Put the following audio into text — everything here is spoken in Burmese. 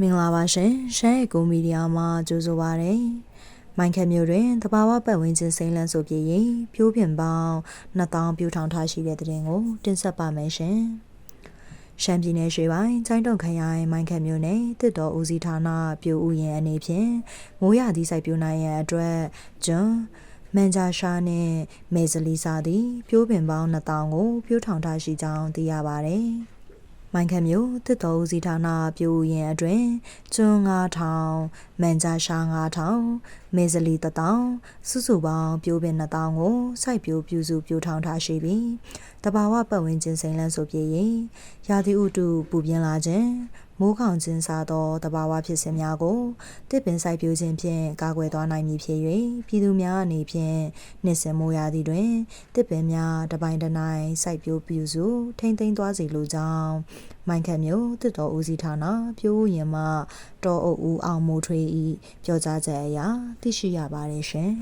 မင်္ဂလာပါရှင်ရှမ်းရဲ့ကိုမီဒီယာမှာကြိုဆိုပါရစေမိုင်ခက်မျိုးတွင်တဘာဝပတ်ဝန်းကျင်စိမ့်လန်းဆိုပြရင်ပြိုးပြင်ပေါင်း2000ပြူထောင်ထားရှိတဲ့တဲ့တင်ကိုတင်ဆက်ပါမယ်ရှင်ရှမ်းပြည်နယ်ရွှေပိုင်းချိုင်းတုံခရိုင်မိုင်ခက်မျိုးနယ်တစ်တော်ဦးစီးဌာနပြိုဦးရင်အနေဖြင့်မိုးရသည့်စိုက်ပျိုးနိုင်ရန်အတွက်ဂျွန်မန်ဂျာရှာနဲ့မေဇလီစာသည်ပြိုးပင်ပေါင်း2000ကိုပြိုးထောင်ထားရှိကြောင်းသိရပါတယ်။ မိုင်ခမျိုးတစ်တော်ဦးစီးဌာနပြိုရင်အတွင်ကျွန်း9000မန်ဂျာရှာ9000မေဇလီ1000စုစုပေါင်းပြိုပင်2000ကိုစိုက်ပြိုပြူစုပြိုထောင်ထားရှိပြီး တဘာဝပတ်ဝန်းကျင်စိန်လန်းဆိုပြရင်ရာသီဥတုပူပြင်းလာခြင်းမိုးခေါင်ခြင်းစားသောတဘာဝဖြစ်စဉ်များကိုတစ်ပင်စိုက်ပျိုးခြင်းဖြင့်ကာကွယ်သွားနိုင်မည်ဖြစ်၍ပြည်သူများအနေဖြင့်နှစ်စဉ်မိုးရာသီတွင်တစ်ပင်များတပိုင်းတစ်နိုင်စိုက်ပျိုးပြုစုထိမ့်သိမ်းသွားစေလိုကြောင်းမိုင်ခတ်မျိုးတစ်တော်ဦးစီးဌာနပြိုးရင်မှတော်အုပ်ဦးအောင်မိုးထွေးဤပြောကြားချက်အရသိရှိရပါတယ်ရှင်